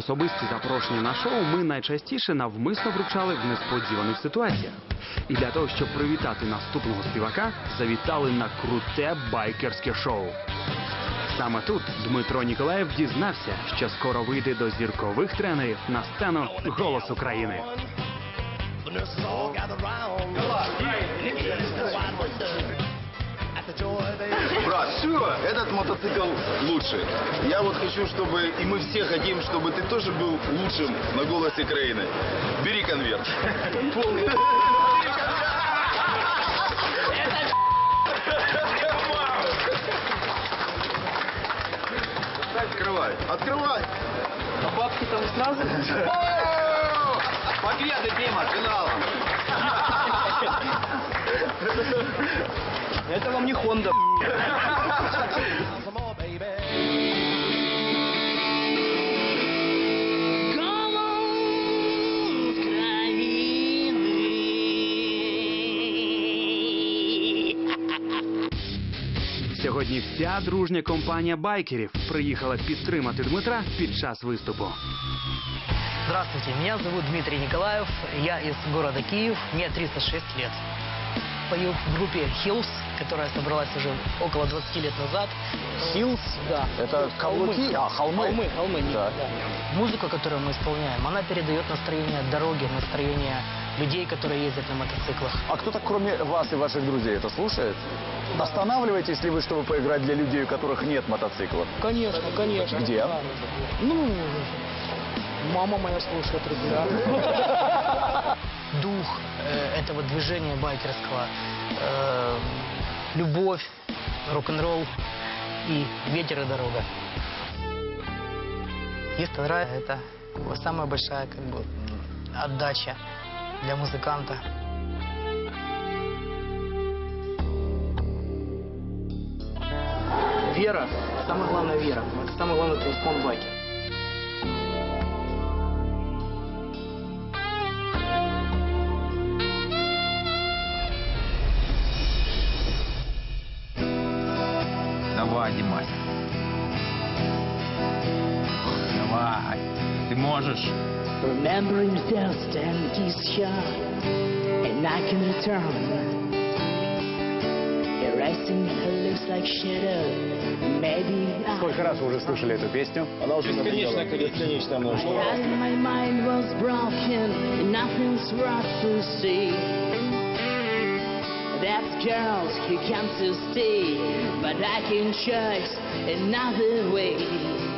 Особисті запрошення на шоу ми найчастіше навмисно вручали в несподіваних ситуаціях. І для того, щоб привітати наступного співака, завітали на круте байкерське шоу. Саме тут Дмитро Ніколаєв дізнався, що скоро вийде до зіркових тренерів на сцену Голос України. Брат, все, этот мотоцикл лучше. Я вот хочу, чтобы, и мы все хотим, чтобы ты тоже был лучшим на голосе краины. Бери конверт. Открывай, открывай. А бабки там сразу? Победа, Дима, финалом. Это вам не Honda. some more, baby. Сьогодні вся дружня компанія байкерів приїхала підтримати Дмитра під час виступу. Здравствуйте, меня зовут Дмитрий Николаев, я из города Киев, мне 306 лет. Пою в группе Hills, которая собралась уже около 20 лет назад. Hills? Да. Это каблуки? А, холмы? Холмы, холмы, Да. да. Музыка, которую мы исполняем, она передает настроение дороги, настроение людей, которые ездят на мотоциклах. А кто-то, кроме вас и ваших друзей, это слушает? Останавливаетесь ли вы, чтобы поиграть для людей, у которых нет мотоциклов? Конечно, конечно. Где? Да. Ну, мама моя слушает регулярно. Дух э, этого движения байкерского, э, любовь, рок-н-ролл и ветер и дорога. Нравится, это самая большая как бы отдача для музыканта. Вера, самое главное вера. Это самый главный талисман байкера. Ты можешь. Remembering just and his shot, and I can return. Erasing her lips like shadow, maybe I. Сколько раз вы уже слышали эту песню? Она уже бесконечно, бесконечно множество. And my mind was broken, and nothing's right to see. That's girls who come to stay, but I can choose another way.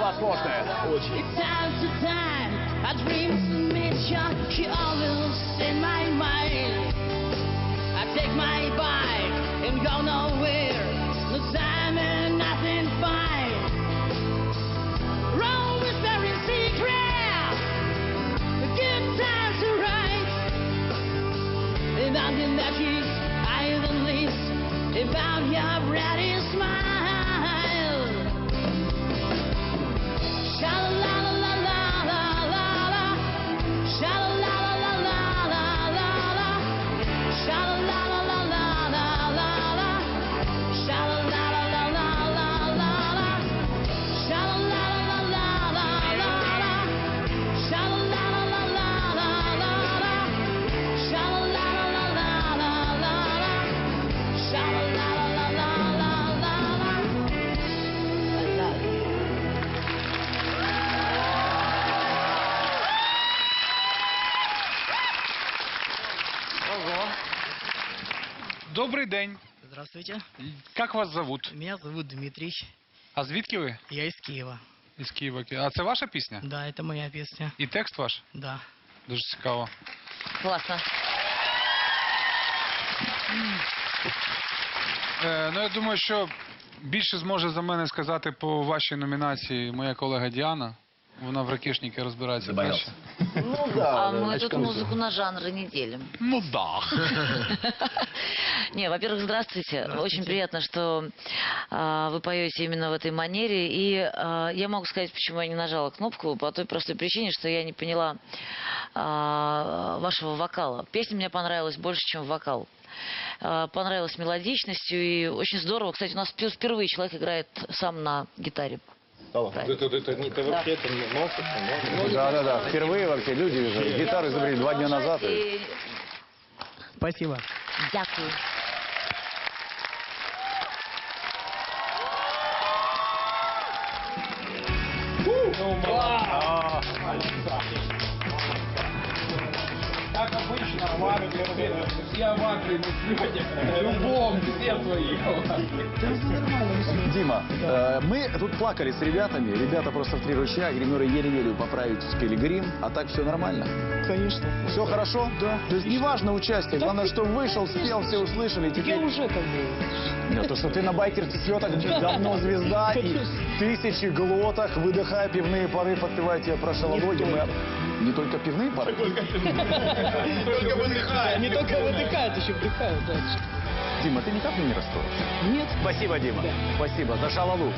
It's time to die. I dream. She always in my mind. I take my bike and go nowhere. No time and nothing fine. Rome is very secret. Good times are right. I least. If I'm your ready Добрий день. Здравствуйте. Як вас зовут? Меня зовут Дмитрий. А звідки ви? Я из Киева. Із Києва. А це ваша пісня? Да, это моя песня. І текст ваш? Да. Дуже цікаво. Классно. Е, ну я думаю, що більше зможе за мене сказати по вашій номінації моя колега Діана. Вона в ракешнике розбирається краще. Ну да. А мы тут музыку на жанры не делим. Ну да. Не, во-первых, здравствуйте. Очень приятно, что а, вы поете именно в этой манере. И а, я могу сказать, почему я не нажала кнопку, по той простой причине, что я не поняла а, вашего вокала. Песня мне понравилась больше, чем вокал. А, понравилась мелодичностью и очень здорово. Кстати, у нас впер- впервые человек играет сам на гитаре. Да, да, да. Впервые вообще люди же гитару изобрели два дня назад. и- Спасибо. Дякую. Как обычно, ваты, все ваты на слете. Любом, все свои. Дима, э, мы тут плакали с ребятами. Ребята просто в три ручья, гримеры еле-еле поправить успели грим, а так все нормально. Конечно. Все хорошо? Да. То есть неважно участие, главное, что вышел, спел, все услышали. Я Теперь... уже как бы... Нет, то, что ты на байкерских слетах давно звезда и тысячи глоток, выдыхая пивные пары, подпевая тебе про шалологи. Мы... Не только пивные пары? Не только выдыхают, еще вдыхают дальше. Дима, ты никак не расстроишься? Нет. Спасибо, Дима. Спасибо за шалалу.